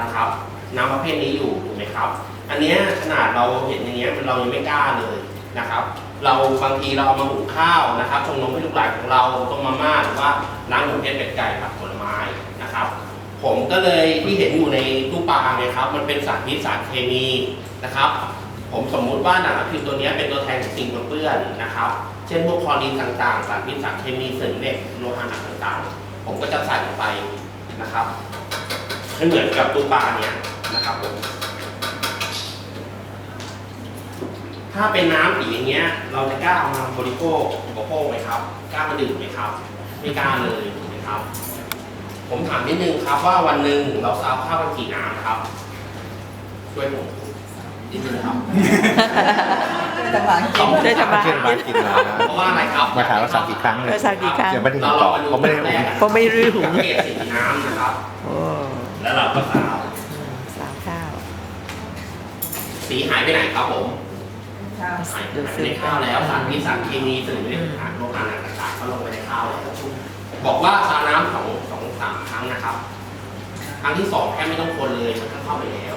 านครับน้ำประเภทนี้อยู่ถูกไหมครับ อันเนี้ยขนาดเราเห็นอย่างเงี้ยเรายังไม่กล้าเลยนะครับ เราบางทีเราเอามาหุงข้าวนะครับชงนมให้ลูกหลานของเราต้มมาม่าหรือว่าล้างหมูเทศเป็ดไก่ผักผลไม้นะครับ ผมก็เลยที่เห็นอยู่ในตู้ปลาเนี่ยครับ มันเป็นสารพิษสารเคมีนะครับ ผมสมมุติว่าหนังพิมพ์ตัวเนี้ยเป็นตัวแทนของสิ่งปนเปื้อนนะครับ เช่นพวกคลอรีนต่างๆ สารพิษสารเคมีเสริมเหล็กโลหะหนักต่างๆ ผมก็จะใส่ลงไปนะครับ ให้เหมือนกับตู้ปลาเนี้ยนะครับผมถ้าเป็นน้ำสีอย่างเงี้ย เราจะกล้าเอามาบริโภคอุปโภคไหมครับกล้ามาดื่มไหมครับ ไม่กล้าเลยถูกไหมครับ ผมถามนิดนึงครับว่าวันหนึ่งเราซาวข้าวกันกี่น้ำครับ ช่วยผมนิดนึงครับตะบานกินได้ทำมาเชื่อมากินมาเพราะว่าอะไรครับมาถามว่าสั่งกี่ครั้งเลยเออสั่งกี่ครั้งยังไม่ได้ติดต่อเขาไม่ได้หุงเพราะไม่รู้หุงสังเกตสีน้ำนะครับโอ้ แล้วเราก็ซาวสามข้าวสีหายไปไหนครับผมข้าวหายไปในข้าวแล้วสารพิษสารเคมีสื่อไม่ได้สารโลหะหนักต่างๆก็ลงไปในข้าวแล้วบอกว่าซาวน้ำสองสองสามครั้งนะครับ ครั้งที่สองแค่ไม่ต้องคนเลยมันก็เข้าไปแล้ว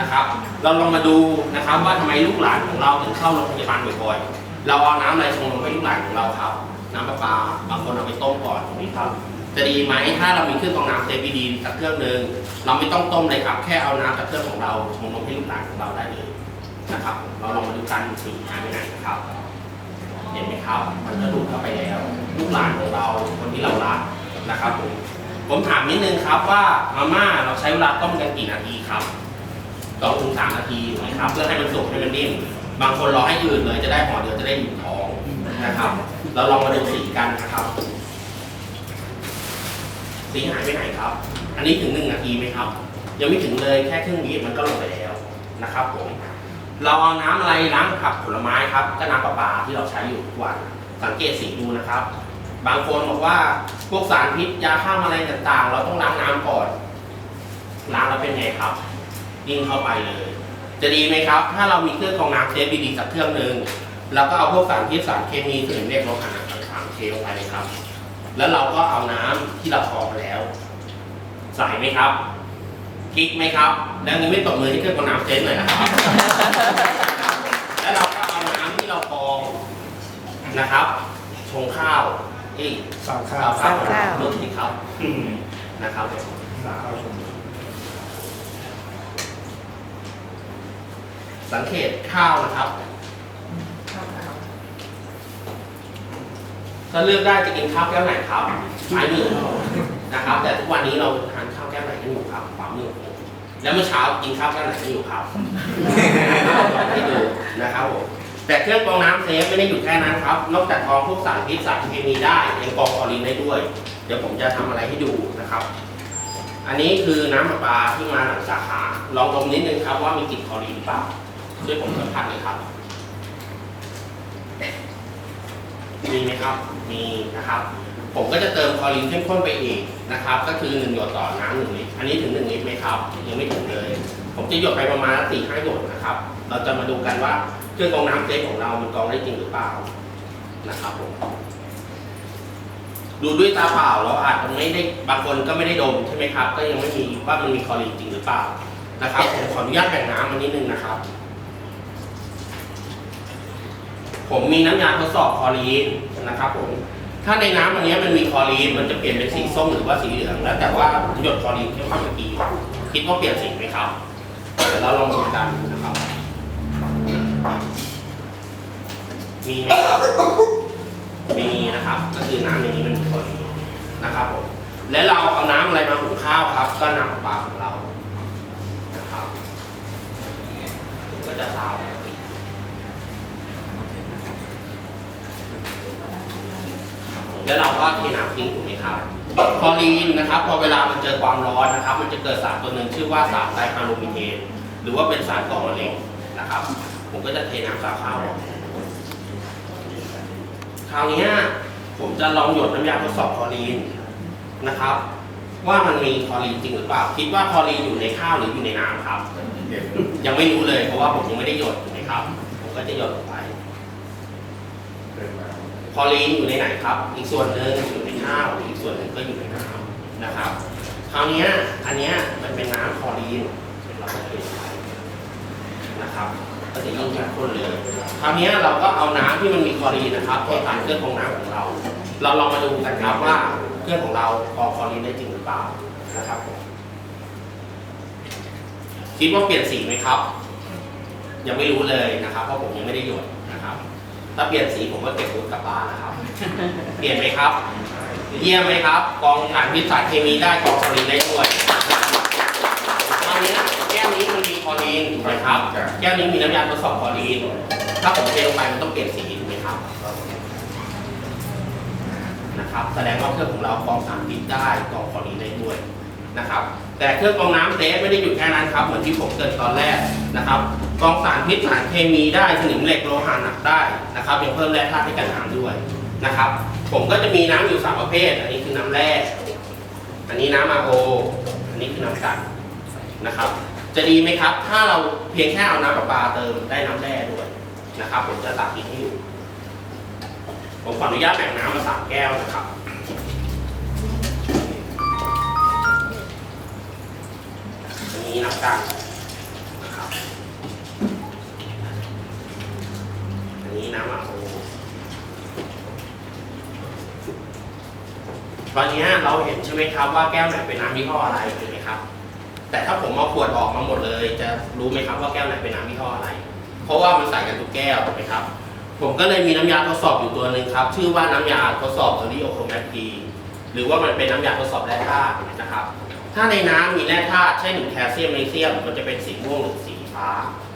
นะครับ เราลองมาดูนะครับว่าทำไมลูกหลานของเราถึงเข้าโรงพยาบาลบ่อยๆเราเอาน้ำอะไรชงลงให้ลูกหลานของเราครับ น้ำประปาบางคนเอาไปต้มก่อนถูกไหมครับ จะดีไหมถ้าเรามีเครื่องกรองน้ำเซฟดีสักเครื่องหนึ่งเราไม่ต้องต้มเลยครับแค่เอาน้ำจากเครื่องของเราชงลงให้ลูกหลานของเราได้เลยนะครับ เราลองมาดูกันสีหายไปไหนนะครับเห็นไหมครับ มันก็ดูดเข้าไปแล้วลูกหลานของเราคนที่เรารักนะครับผมผมถามนิดนึงครับว่ามาม่าเราใช้เวลาต้มกันกี่นาทีครับสองถึงสามนาทีถูกไหมครับ เพื่อให้มันสุกให้มันนิ่มบางคนรอให้ยืดเลยจะได้ห่อเดียวจะได้อยู่ท้องนะครับ เราลองมาดูสีกันนะครับ สีหายไปไหนครับ อันนี้ถึงหนึ่งนาทีไหมครับ ยังไม่ถึงเลยแค่ครึ่งวิมันก็ลงไปแล้วนะครับผมเราเอาน้ำอะไรล้างผักผลไม้ครับ ก็น้ำประปาที่เราใช้อยู่ทุกวันสังเกตสีดูนะครับ บางคนบอกว่าพวกสารพิษยาฆ่าแมลงต่างๆ เราต้องล้างน้ำก่อนล้างแล้วเป็นไงครับยิ่งเข้าไปเลย จะดีไหมครับ ถ้าเรามีเครื่องกรองน้ำเซฟดีๆสักเครื่องหนึ่งแล้วก็เอาพวกสารพิษสารเคมีถึงเรียกโลหะหนักต่างๆเทลงไปเลยครับ แล้วเราก็เอาน้ำที่เรากรองมาแล้ว ใส่ไหมครับคลิกไหมครับ แล้วนี้ไม่ตบมือให้เครื่องกรองน้ำเซฟหน่อยนะครับแล้วเราก็เอาน้ำที่เรากรองนะครับชงข้าวเอ้ยสาวข้าข้าววข้าวข้าวลดสิครับนะครับสังเกตข้าวนะครับ ข้าวขาว ถ้าเลือกได้จะกินข้าวแก้วไหนครับซ้ายมือนะครับ แต่ทุกวันนี้เราทานข้าวแก้วไหนกันอยู่ครับขวามือผมแล้วเมื่อเช้ากินข้าวแก้วไหนกันอยู่ครับให้ดูนะครับผมแต่เครื่องกรองน้ำเซฟไม่ได้อยู่แค่นั้นครับ นอกจากกรองพวกสารพิษสารเคมีได้ยังกรองคลอรีนได้ด้วย เดี๋ยวผมจะทำอะไรให้ดูนะครับ อันนี้คือน้ำประปาที่มาหลังสาขา ลองดมนิดนึงครับว่ามีกลิ่นคลอรีนหรือเปล่าช่วยผมสัมผัสหน่อยครับ มีไหมครับ มีนะครับ ผมก็จะเติมคอรีนเข้มข้นไปอีกนะครับ ก็คือหนึ่งหยดต่อน้ำหนึ่งลิตร อันนี้ถึงหนึ่งลิตรไหมครับ ยังไม่ถึงเลย ผมจะหยดไปประมาณสี่ห้าหยดนะครับ เราจะมาดูกันว่าเครื่องกรองน้ำเซฟของเรา มันกรองได้จริงหรือเปล่านะครับผมดูด้วยตาเปล่าเราอาจจะไม่ได้บางคนก็ไม่ได้ดมใช่ไหมครับ ก็ยังไม่มีว่ามันมีคอรีนจริงหรือเปล่านะครับผมขออนุญาตแบ่งน้ำมานิดนึงนะครับ ผมมีน้ำยาทดสอบคลอรีนนะครับผมถ้าในน้ำอันนี้มันมีคลอรีนมันจะเปลี่ยนเป็นสีส้มหรือว่าสีเหลืองแล้วแต่ว่าหยดคลอรีนเข้มข้นเมื่อกี้คิดว่าเปลี่ยนสีไหมครับเดี๋ยวเราลองดูกันนะครับ มีไหมครับมีนะครับก็คือน้ำในนี้มันมีคลอรีนนะครับผมและเราเอาน้ำอะไรมาหุงข้าวครับ ก็น้ำประปาของเรานะครับก็จะซาวปกติ แล้วเราก็เทน้ำทิ้งถูกไหมครับคลอรีนนะครับพอเวลามันเจอความร้อนนะครับ มันจะเกิดสารตัวหนึ่งชื่อว่าสารไดคาร์โบมิเทนหรือว่าเป็นสารก่อมะเร็งนะครับ ผมก็จะเทน้ำสาข้าวคราวนี้ผมจะลองหยดน้ำยาทดสอบคลอรีนนะครับ ว่ามันมีคลอรีนจริงหรือเปล่า คิดว่าคลอรีนอยู่ในข้าวหรืออยู่ในน้ำครับ ยังไม่รู้เลยเพราะว่าผมยังไม่ได้หยดถูกไหมครับ ผมก็จะหยดลงไป คอรีนอยู่ในไหนครับ อีกส่วนหนึ่งอยู่ในข้าว อีกส่วนหนึ่งก็อยู่ในน้ำนะครับ คราวนี้อันนี้มันเป็นน้ำคอรีนเราก็จะเปลี่ยนไปนะครับก็จะยิ่งเข้มข้นเลย คราวนี้เราก็เอาน้ำที่มันมีคอรีนนะครับเทผ่านเครื่องกรองน้ำของเรา เราลองมาดูกันครับว่าเครื่องของเรากรองคอรีนได้จริงหรือเปล่านะครับ คิดว่าเปลี่ยนสีไหมครับ ยังไม่รู้เลยนะครับ เพราะผมยังไม่ได้หยดนะครับ ถ้าเปลี่ยนสีผมก็เก็บวุฒิกลับบ้านนะครับ เปลี่ยนไหมครับ เยี่ยมไหมครับ กองถ่านพิษสารเคมีได้กองคลอรีนได้ด้วยตอนนี้แก้วนี้มันมีคลอรีนถูกไหมครับ แก้วนี้มีน้ำยาทดสอบคลอรีน ถ้าผมเทลงไปมันต้องเปลี่ยนสีถูกไหมครับนะครับ แสดงว่าเครื่องของเรากรองสารพิษได้กรองคลอรีนได้ด้วยนะครับ แต่เครื่องกรองน้ำเซฟไม่ได้หยุดแค่นั้นครับ เหมือนที่ผมเกรินตอนแรกนะครับ กองสารพิษสารเคมีได้สนิมเหล็กโลหะหนักได้นะครับยังเพิ่มแร่ธาตุให้กับน้ำด้วยนะครับ ผมก็จะมีน้ำอยู่สามประเภท อันนี้คือน้ำแร่อันนี้น้ำอาโออันนี้คือน้ำกันนะครับ จะดีไหมครับ ถ้าเราเพียงแค่เอาน้ำประปาเติมได้น้ำแร่ด้วยนะครับ ผมจะตักกินให้อยู่ผมขออนุญาตแบ่งน้ำมาสามแก้วนะครับอันนี้น้ำกันนะครับี้น้ำอาตอนนี้เราเห็นใช่ไหมครับว่าแก้วไหนเป็นน้ำยี่ห้ออะไรถูกไหมครับ แต่ถ้าผมเอาขวดออกมาหมดเลย จะรู้ไหมครับว่าแก้วไหนเป็นน้ำยี่ห้ออะไร เพราะว่ามันใส่กันทุกแก้วถูกไหมครับ ผมก็เลยมีน้ำยาทดสอบอยู่ตัวหนึ่งครับ ชื่อว่าน้ำยาทดสอบเอริโอโครแมตตีหรือว่ามันเป็นน้ำยาทดสอบแร่ธาตุนะครับ ถ้าในน้ำมีแร่ธาตุเช่นแคลเซียมแมกนีเซียมมันจะเป็นสีม่วงหรือสีฟ้า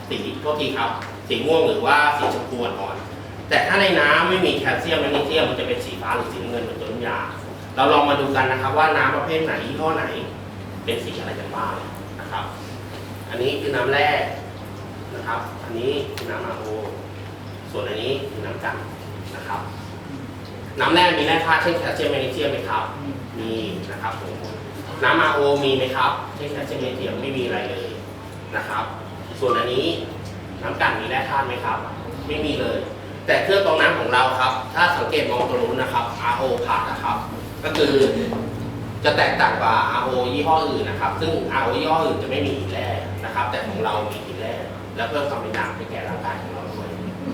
สีโทษทีครับ สีม่วงหรือว่าสีชมพูอ่อนๆแต่ถ้าในน้ำไม่มีแคลเซียมแมกนีเซียมมันจะเป็นสีฟ้าหรือสีเงินเหมือนตัวน้ำยา เราลองมาดูกันนะครับว่าน้ำประเภทไหนยี่ห้อไหน เป็นสีอะไรกันบ้างนะครับ อันนี้คือน้ำแร่นะครับ อันนี้คือน้ำอาโอส่วนอันนี้คือน้ำกันนะครับ น้ำแร่มีแร่ธาตุเช่นแคลเซียมแมกนีเซียมไหมครับ มีนะครับผมน้ำอาโอมีไหมครับ เช่นแคลเซียมแมกนีเซียมไม่มีอะไรเลยนะครับ ส่วนอันนี้ น้ำกันมีแร่ธาตุไหมครับ ไม่มีเลย แต่เครื่องกรองน้ำของเราครับ ถ้าสังเกตมองตรงนู้นนะครับ RO ผ่านนะครับ ก็คือจะแตกต่างกว่า RO ยี่ห้ออื่นนะครับ ซึ่ง RO ยี่ห้ออื่นจะไม่มีหินแร่นะครับ แต่ของเรามีหินแร่และเพิ่มความเป็นด่างให้แก่ร่างกายของเราด้วย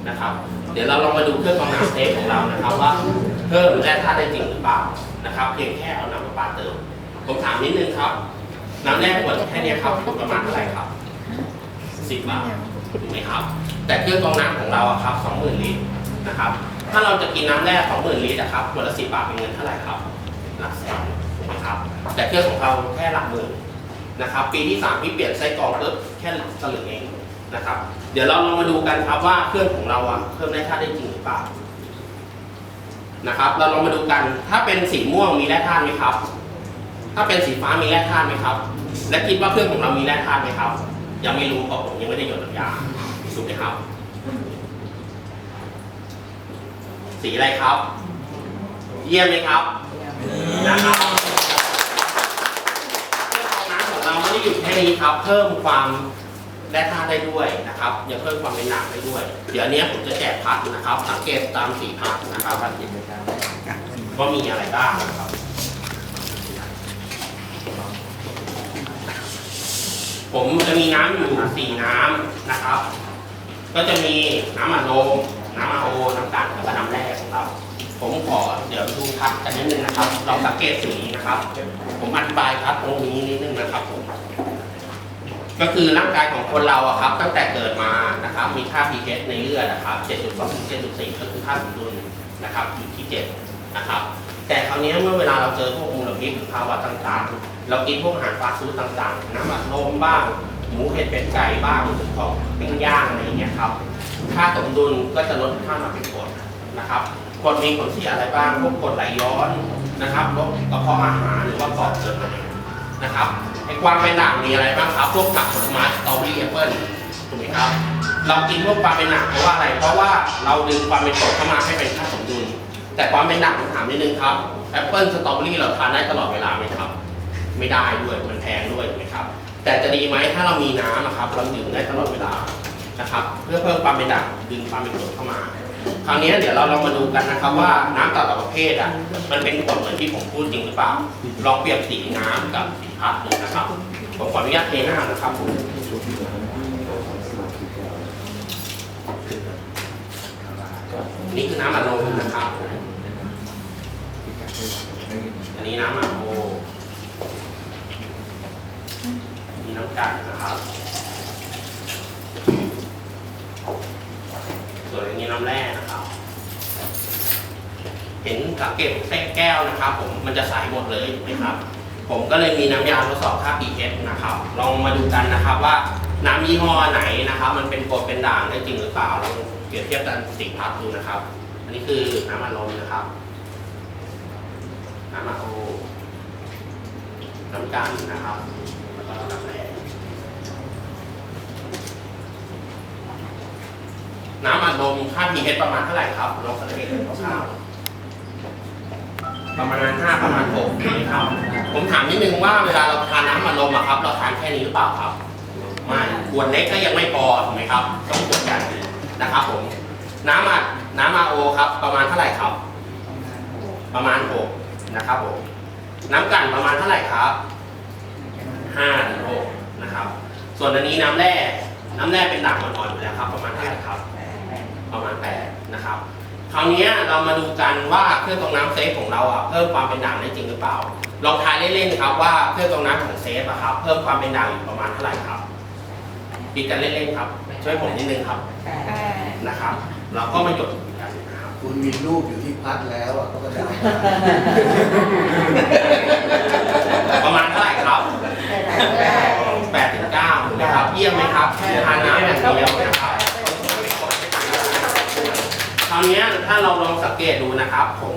นะครับ เดี๋ยวเราลองมาดูเครื่องกรองน้ำเซฟของเรานะครับว่าเพิ่มแร่ธาตุได้จริงหรือเปล่านะครับ เพียงแค่เอาน้ำประปาเติม ผมถามนิดนึงครับ น้ำแร่ขวดแค่นี้ครับประมาณเท่าไหร่ครับสิบบาท ถูกไหมครับ แต่เครื่องกรองน้ำของเราอะครับสองหมื่นลิตรนะครับ ถ้าเราจะกินน้ำแร่สองหมื่นลิตรอะครับขวดละสิบบาทเป็นเงินเท่าไหร่ครับ หลักแสนถูกไหมครับ แต่เครื่องของเราแค่หลักหมื่นนะครับ ปีที่สามที่เปลี่ยนไส้กรองปุ๊บแค่สลึงเองนะครับ เดี๋ยวเราลองมาดูกันครับว่าเครื่องของเราอะเพิ่มแร่าได้จริงหรือเปล่านะครับ เราลองมาดูกัน ถ้าเป็นสีม่วงมีแร่ธาตุไหมครับ ถ้าเป็นสีฟ้ามีแร่ธาตุไหมครับ และคิดว่าเครื่องของเรามีแร่ธาตุไหมครับ ยังไม่รู้เพราะผมยังไม่ได้หยดน้ำยาถูกไหมครับ สีอะไรครับ เยี่ยมไหมครับนะครับเรื่องกรองน้ำของเราไม่ได้หยุดแค่นี้ครับ เพิ่มความแร่ธาตุได้ด้วยนะครับยังเพิ่มความเป็นหนักได้ด้วย เดี๋ยวนเนี้ยผมจะแจกพัดนะครับ สังเกตตามสีพัดนะครับว่ามีอะไรบ้างนะครับ ผมจะมีน้ำอยู่สี่น้ำนะครับ ก็จะมีน้ำอัดลมน้ำอาโอน้ำกันแล้วก็น้ำแร่ของเราผมขอเดี๋ยวดูพัดกันนิดนึงนะครับ เราสังเกตสีนะครับ ผมอธิบายครับตรงนี้นิดนึงนะครับผมก็คือร่างกายของคนเราอะครับ ตั้งแต่เกิดมานะครับ มีค่า pH ในเลือดนะครับ 7.2ถึง7.4ก็คือค่าสมดุลนะครับอยู่ที่7นะครับ แต่คราวนี้เมื่อเวลาเราเจอพวกมลพิษหรือภาวะต่างๆ เรากินพวกอาหารฟาสต์ฟู้ดต่างๆ น้ำอัดลมบ้าง หมูเห็ดเป็ดไก่บ้างของปิ้งย่างอะไรเงี้ยครับ ค่าสมดุลก็จะลดค่ามาเป็นกรดนะครับกรดมีผลเสียอะไรบ้าง พวกกรดไหลย้อนนะครับโรคกระเพาะอาหารหรือว่าปอเกิดมะเร็งนะครับไอ้ความเป็นหนักมีอะไรบ้างครับ พวกผักผลไม้สตรอเบอรี่แอปเปิ้ลถูกไหมครับ เรากินพวกความเป็นหนักเพราะว่าอะไร เพราะว่าเราดึงความเป็นกรดเข้ามาให้เป็นค่าสมดุล แต่ความเป็นหนักผมถามนิดนึงครับแอปเปิ้ลสตรอเบอรี่เราทานได้ตลอดเวลาไหมครับ ไม่ได้ด้วยมันแพงด้วยถูกไหมครับ แต่จะดีไหมถ้าเรามีน้ำนะครับเราดื่มได้ตลอดเวลานะครับ เพื่อเพิ่มความเป็นด่างดึงความเป็นกรดเข้ามา คราวนี้เดี๋ยวเราลองมาดูกันนะครับว่าน้ำแต่ละประเภทอะมันเป็นกรดเหมือนที่ผมพูดจริงหรือเปล่าลองเปรียบสีน้ำกับสีพัดดูนะครับผมขออนุญาตเทน้ำนะครับผมนี่คือน้ำอัดลมนะครับ อันนี้น้ำอัดโอมีน้ำ กันนะครับ ส่วนอันนี้น้ำแร่นะครับ เห็นสังเกตเส้นแก้วนะครับ ผมมันจะใสหมดเลยถูกไหมครับ ผมก็เลยมีน้ำยาทดสอบค่า pH นะครับ ลองมาดูกันนะครับว่าน้ำยี่ห้อไหนนะครับ มันเป็นกรดเป็นด่างได้จริงหรือเปล่าลองเปรียบเทียบกันสีพัดดูนะครับ อันนี้คือน้ำอัดลมนะครับ น้ำอัดโอน้ำกันนะครับแล้วก็น้ำแร่ น้ำอัดลมค่า pH ประมาณเท่าไหร่ครับลองสังเกตดูคร่าวๆประมาณห้าประมาณหกนะครับ ผมถามนิดนึงว่าเวลาเราทานน้ำอัดลมอะครับ เราทานแค่นี้หรือเปล่าครับ ไม่ขวดเล็กก็ยังไม่พอถูกไหมครับ ต้องขวดใหญ่นะครับผม น้ำอัดน้ำอาโอครับประมาณเท่าไหร่ครับ ประมาณหกนะครับผม น้ำกันประมาณเท่าไหร่ครับห้าถึงหกนะครับ ส่วนอันนี้น้ำแร่ น้ำแร่เป็นด่างอ่อนๆอยู่แล้วครับ ประมาณเท่าไหร่ครับ ประมาณแปดนะครับคราวนี้เรามาดูกันว่าเครื่องกรองน้ำเซฟของเราอะเพิ่มความเป็นด่างได้จริงหรือเปล่า ลองทายเล่นๆครับว่าเครื่องกรองน้ำของเซฟอะครับเพิ่มความเป็นด่างอยู่ประมาณเท่าไหร่ครับคิดกันเล่นๆครับช่วยผมนิดนึงครับแปดนะครับ เราก็มาหยดกันนะครับคุณมีรูปอยู่ที่พัดแล้วอะก็กระดาษประมาณเท่าไหร่ครับแปดถึงเก้าถูกไหมครับเยี่ยมไหมครับแค่ทานน้ำอย่างเดียวนะครับค ราวนี้ถ้าเราลองสังเกตดูนะครับ ผม